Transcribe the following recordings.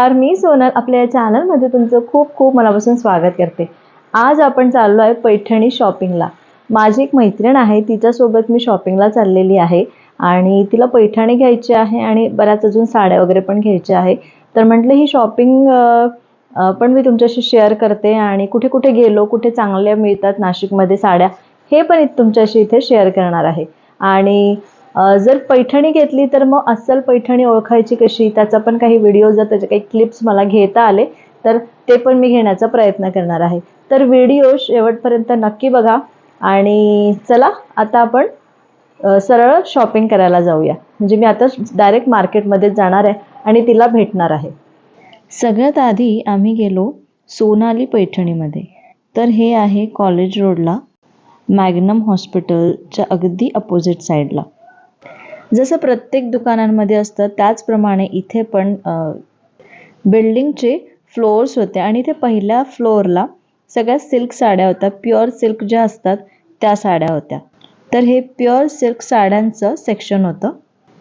नमस्कार मी सोनल. आपल्या या चॅनलमध्ये तुमचं खूप खूप मनापासून स्वागत करते. आज आपण चाललो आहे पैठणी शॉपिंगला. माझी एक मैत्रीण आहे तिच्यासोबत मी शॉपिंगला चाललेली आहे आणि तिला पैठणी घ्यायची आहे आणि बऱ्याच अजून साड्या वगैरे पण घ्यायच्या आहे. तर म्हटलं ही शॉपिंग पण मी तुमच्याशी शेअर करते आणि कुठे कुठे गेलो कुठे चांगल्या मिळतात नाशिकमध्ये साड्या हे पण तुमच्याशी इथे शेअर करणार आहे. आणि जर पैठणी घेतली तर मग अस्सल पैठणी ओळखायची कशी? त्याचा पण काही व्हिडिओ जर त्याचे काही क्लिप्स मला घेता आले तर ते पण मी घेण्याचा प्रयत्न करणार आहे. तर व्हिडिओ शेवटपर्यंत नक्की बघा आणि चला आता आपण सरळ शॉपिंग करायला जाऊया. म्हणजे मी आता डायरेक्ट मार्केटमध्ये जाणार आहे आणि तिला भेटणार आहे. सगळ्यात आधी आम्ही गेलो सोनाली पैठणीमध्ये. तर हे आहे कॉलेज रोडला मॅग्नम हॉस्पिटलच्या अगदी अपोजिट साईडला जसं प्रत्येक दुकानांमध्ये असतं त्याचप्रमाणे इथे पण बिल्डिंगचे फ्लोअर्स होते आणि ते पहिल्या फ्लोअरला सगळ्या सिल्क साड्या होत्या. प्युअर सिल्क ज्या असतात त्या साड्या होत्या. तर हे प्युअर सिल्क साड्यांचं सेक्शन होतं.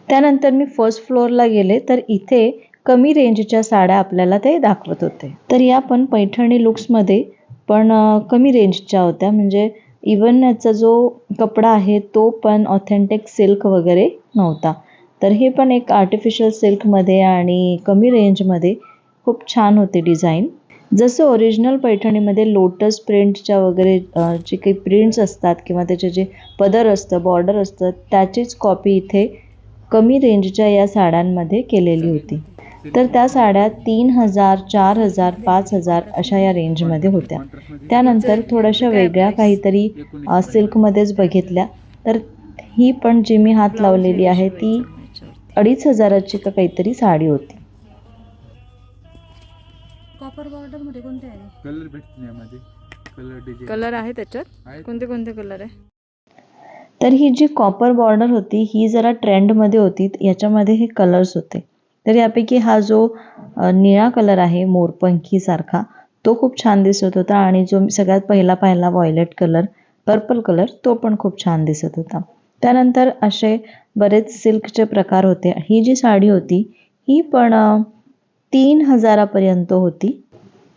त्यानंतर मी फर्स्ट फ्लोअरला गेले तर इथे कमी रेंजच्या साड्या आपल्याला ते दाखवत होते. तर या पण पैठणी लुक्समध्ये पण कमी रेंजच्या होत्या. म्हणजे इवन याचा जो कपडा आहे तो पण ऑथेंटिक सिल्क वगैरे नव्हता. तर हे पण एक आर्टिफिशियल सिल्कमध्ये आणि कमी रेंजमध्ये खूप छान होते डिझाईन जसं ओरिजिनल पैठणीमध्ये लोटस प्रिंटच्या वगैरे जे काही प्रिंट्स असतात किंवा त्याचे जे पदर असतं बॉर्डर असतं त्याचीच कॉपी इथे कमी रेंजच्या या साड्यांमध्ये केलेली होती. तर त्या साड्या तीन हजार चार हजार पाच हजार अशा या रेंजमध्ये होत्या. त्यानंतर थोड्याशा वेगळ्या काहीतरी सिल्कमध्येच बघितल्या. तर ही पण जी मी हात लावलेली आहे ती अडीच हजाराची का काहीतरी साडी होती. कॉपर बॉर्डरमध्ये कोणते आहे? कलर कलर आहे त्याच्यात? कोणते कोणते कलर आहे? तर ही जी कॉपर बॉर्डर होती ही जरा ट्रेंडमध्ये होती याच्यामध्ये हे कलर्स होते. तर यापैकी हा जो निळा कलर आहे मोरपंखीसारखा तो खूप छान दिसत होता आणि जो सगळ्यात पहिला पाहिला व्हायलेट कलर पर्पल कलर तो पण खूप छान दिसत होता. त्यानंतर असे बरेच सिल्कचे प्रकार होते. ही जी साडी होती ही पण तीन हजारापर्यंत होती.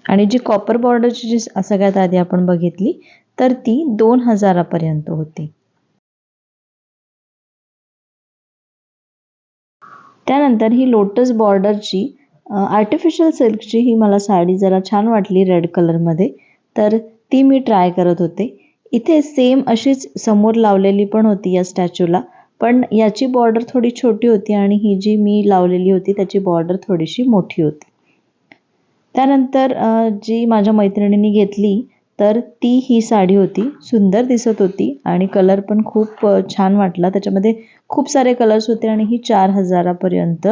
आणि जी कॉपर बॉर्डरची जी सगळ्यात आधी आपण बघितली तर ती दोन हजारापर्यंत होती. त्यानंतर ही लोटस बॉर्डरची आर्टिफिशियल सिल्कची ही मला साडी जरा छान वाटली रेड कलरमध्ये तर ती मी ट्राय करत होते. इथे सेम अशीच समोर लावलेली पण होती या स्टॅच्यूला पण याची बॉर्डर थोडी छोटी होती आणि ही जी मी लावलेली होती त्याची बॉर्डर थोडीशी मोठी होती. त्यानंतर जी माझ्या मैत्रिणींनी घेतली तर ती ही साडी होती. सुंदर दिसत होती आणि कलर पण खूप छान वाटला. त्याच्यामध्ये खूप सारे कलर्स होते आणि ही चार हजारापर्यंत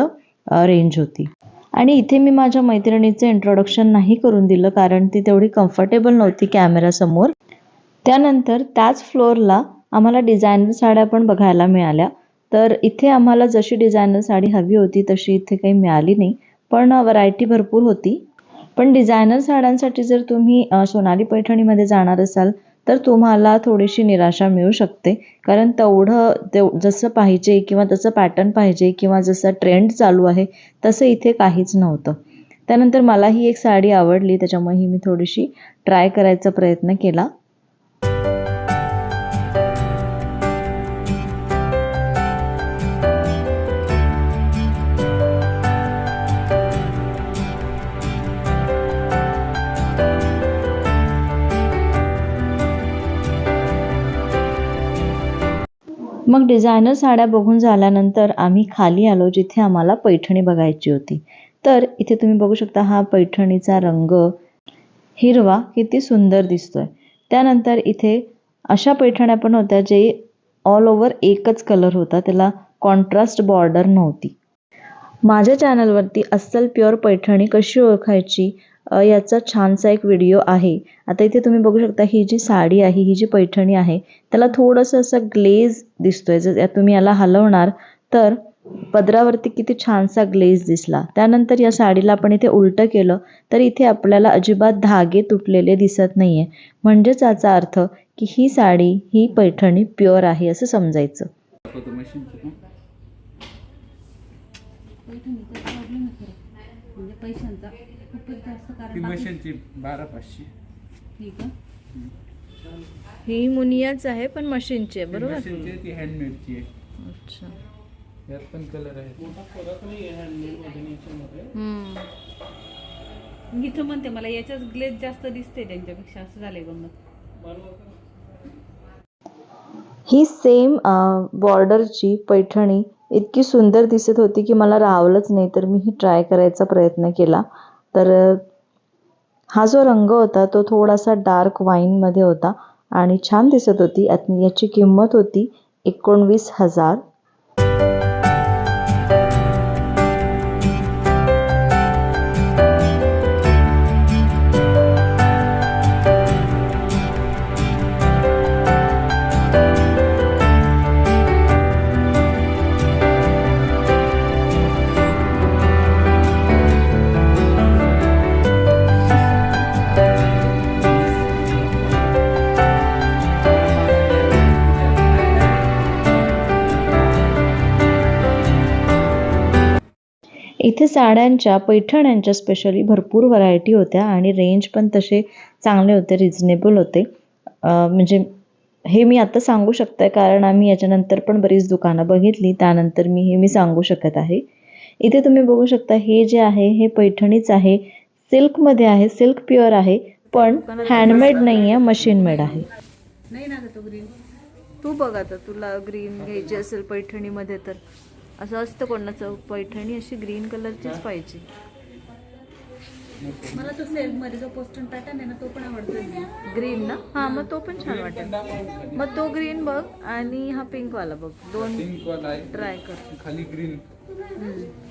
रेंज होती. आणि इथे मी माझ्या मैत्रिणीचं इंट्रोडक्शन नाही करून दिलं कारण ती तेवढी कम्फर्टेबल नव्हती कॅमेरासमोर त्यानंतर त्याच फ्लोअरला आम्हाला डिझायनर साड्या पण बघायला मिळाल्या. तर इथे आम्हाला जशी डिझायनर साडी हवी होती तशी इथे काही मिळाली नाही. पण व्हरायटी भरपूर होती. पण डिझायनर साड्यांसाठी जर तुम्ही सोनाली पैठणीमध्ये जाणार असाल तर तुम्हाला थोडीशी निराशा मिळू शकते. कारण तेवढं तेव जसं पाहिजे किंवा तसं पॅटर्न पाहिजे किंवा जसं ट्रेंड चालू आहे तसं इथे काहीच नव्हतं. त्यानंतर मला ही एक साडी आवडली त्याच्यामुळे ही मी थोडीशी ट्राय करायचा प्रयत्न केला. मग डिझायनर साड्या बघून झाल्यानंतर आम्ही खाली आलो जिथे आम्हाला पैठणी बघायची होती. तर इथे तुम्ही बघू शकता हा पैठणीचा रंग हिरवा किती सुंदर दिसतोय. त्यानंतर इथे अशा पैठण्या पण होत्या जे ऑल ओव्हर एकच कलर होता. त्याला कॉन्ट्रास्ट बॉर्डर नव्हती. माझ्या चॅनलवरती अस्सल प्युअर पैठणी कशी ओळखायची? याचा छानसा एक व्हिडिओ आहे. आता इथे तुम्ही बघू शकता ही जी साडी आहे ही जी पैठणी आहे त्याला थोडंसं असं ग्लेज दिसतोय. जर तुम्ही याला हलवणार तर पदरावरती किती छानसा ग्लेज दिसला. त्यानंतर या साडीला आपण इथे उलटं केलं तर इथे आपल्याला अजिबात धागे तुटलेले दिसत नाहीये. म्हणजेच याचा अर्थ की ही साडी ही पैठणी प्युअर आहे असं समजायचं. पैठणीचा प्रॉब्लेम आहे खरं. म्हणजे पैशांचा. खूपच जास्त ती कारण बाकी- मशीनची बारा पाचशे. ठीक आहे. ही मुनियाच आहे पण मशीनची आहे बरोबर? मशीनची आहे, ती हँडमेडची आहे. अच्छा. यात पण कलर आहे. हम्म. इथं म्हणते मला याच्याच ग्लेज जास्त दिसते त्यांच्यापेक्षा असं झालंय गंमत ही सेम बॉर्डरची पैठणी इतकी सुंदर दिसत होती की मला राहवलंच नाही तर मी ही ट्राय करायचा प्रयत्न केला. तर हा जो रंग होता तो थोडासा डार्क वाईनमध्ये होता आणि छान दिसत होती. आणि याची किंमत होती एकोणवीस हजार. इथे साड्यांच्या पैठण्यांच्या स्पेशली भरपूर व्हरायटी होत्या आणि रेंज पण तसे चांगले होते रिझनेबल होते. म्हणजे हे मी आता सांगू शकते कारण आम्ही याच्यानंतर पण बरीच दुकानं बघितली त्यानंतर मी हे मी सांगू शकत आहे. इथे तुम्ही बघू शकता हे जे आहे हे पैठणीच आहे. सिल्कमध्ये आहे सिल्क प्युअर आहे पण हँडमेड नाही आहे मशीन मेड आहे. नाही ना तो ग्रीन तू बघ आता तुला ग्रीन घ्यायची असेल पैठणीमध्ये तर. असं असतं कोणाचं. पैठणी अशी ग्रीन कलरचीच पाहिजे. मला तो सेल्फमध्ये जो पोस्टन पॅटर्न आहे ना तो पण आवडतो ग्रीन ना? हा मग तो पण छान वाटेल. मग तो ग्रीन बघ आणि हा पिंक वाला बघ. दोन पिंक वाला आहे. ट्राय कर. खाली ग्रीन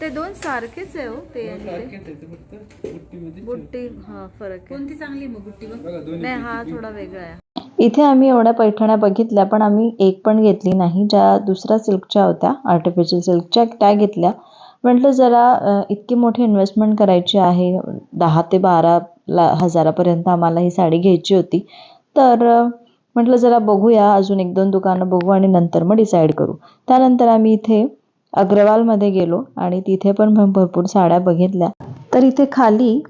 ते दोन सारखेच आहे हो ते आणि बुट्टी हा फरक आहे. कोणती चांगली मग गुट्टी बघ? नाही हा थोडा वेगळा आहे. इथे आम्ही एवढ्या पैठण्या बघितल्या पण आम्ही एक पण घेतली नाही ज्या दुसऱ्या सिल्कच्या होत्या आर्टिफिशियल सिल्कच्या त्या घेतल्या. म्हटलं जरा इतकी मोठी इन्व्हेस्टमेंट करायची आहे दहा ते बारा ला हजारापर्यंत आम्हाला ही साडी घ्यायची होती. तर म्हटलं जरा बघूया अजून एक दोन दुकानं बघू आणि नंतर मग डिसाईड करू. त्यानंतर आम्ही इथे अग्रवालमध्ये गेलो आणि तिथे पण भरपूर साड्या बघितल्या. तर इथे खाली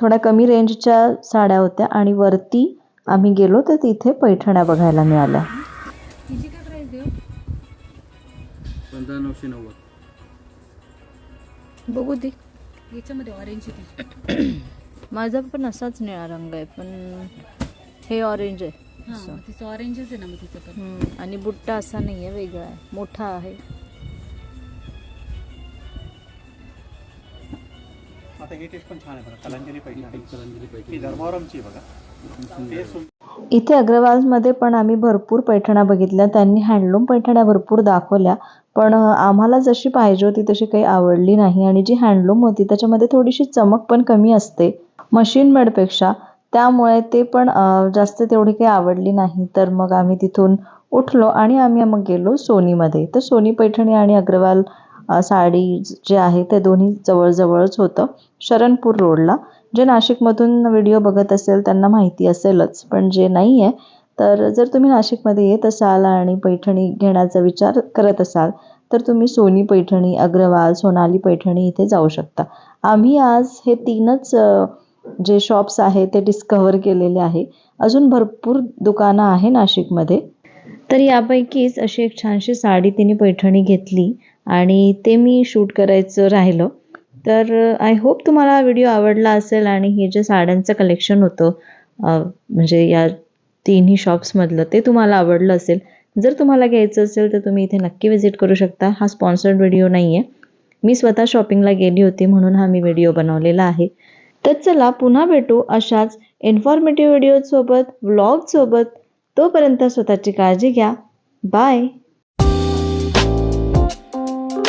थोड्या कमी रेंजच्या साड्या होत्या आणि वरती आम्ही गेलो तर तिथे पैठण्या बघायला मिळाल्या. तिची काय प्राइस देऊ पंधरा नऊशे नव्वद. बघू दे. याच्यामध्ये ऑरेंज आहे माझा पण असाच निळा रंग आहे पण हे ऑरेंज आहे. हा असं. मग तिचं ऑरेंजच आहे ना मग तिचं पण. हम्म, आणि बुट्टा असा नाही आहे वेगळा आहे. मोठा आहे. आता ही टेस्ट पण छान आहे बघा. कलांजली पैठणी. ही धर्मावरमची आहे बघा. इथे अग्रवालमध्ये पण आम्ही भरपूर पैठण्या बघितल्या. त्यांनी हँडलूम पैठण्या भरपूर दाखवल्या. पण आम्हाला जशी पाहिजे होती तशी काही आवडली नाही. आणि जी हँडलूम होती त्याच्यामध्ये थोडीशी चमक पण कमी असते मशीन मेडपेक्षा. त्यामुळे ते पण जास्त तेवढी काही आवडली नाही. तर मग आम्ही तिथून उठलो आणि आम्ही मग गेलो सोनीमध्ये. तर सोनी पैठणी आणि अग्रवाल साडी जे आहे ते दोन्ही जवळजवळच होतं. शरणपूर रोडला. जे नाशिकमधून व्हिडिओ बघत असेल त्यांना माहिती असेलच पण जे नाही आहे तर जर तुम्ही नाशिकमध्ये येत असाल आणि पैठणी घेण्याचा विचार करत असाल तर तुम्ही सोनी पैठणी अग्रवाल सोनाली पैठणी इथे जाऊ शकता. आम्ही आज हे तीनच जे शॉप्स आहे ते डिस्कवर केलेले आहे. अजून भरपूर दुकानं आहे नाशिकमध्ये. तर यापैकीच अशी एक छानशी साडी तिने पैठणी घेतली. आणि ते मी शूट करायचं राहिलं. तर आय होप तुम्हाला हा व्हिडिओ आवडला असेल आणि हे जे साड्यांचं कलेक्शन होतं म्हणजे या तिन्ही शॉप्समधलं ते तुम्हाला आवडलं असेल. जर तुम्हाला घ्यायचं असेल तर तुम्ही इथे नक्की व्हिजिट करू शकता. हा स्पॉन्सर्ड व्हिडिओ नाही आहे मी स्वतः शॉपिंगला गेली होती म्हणून हा मी व्हिडिओ बनवलेला आहे. तर चला पुन्हा भेटू अशाच इन्फॉर्मेटिव्ह व्हिडिओसोबत व्लॉगसोबत तोपर्यंत स्वतःची काळजी घ्या. बाय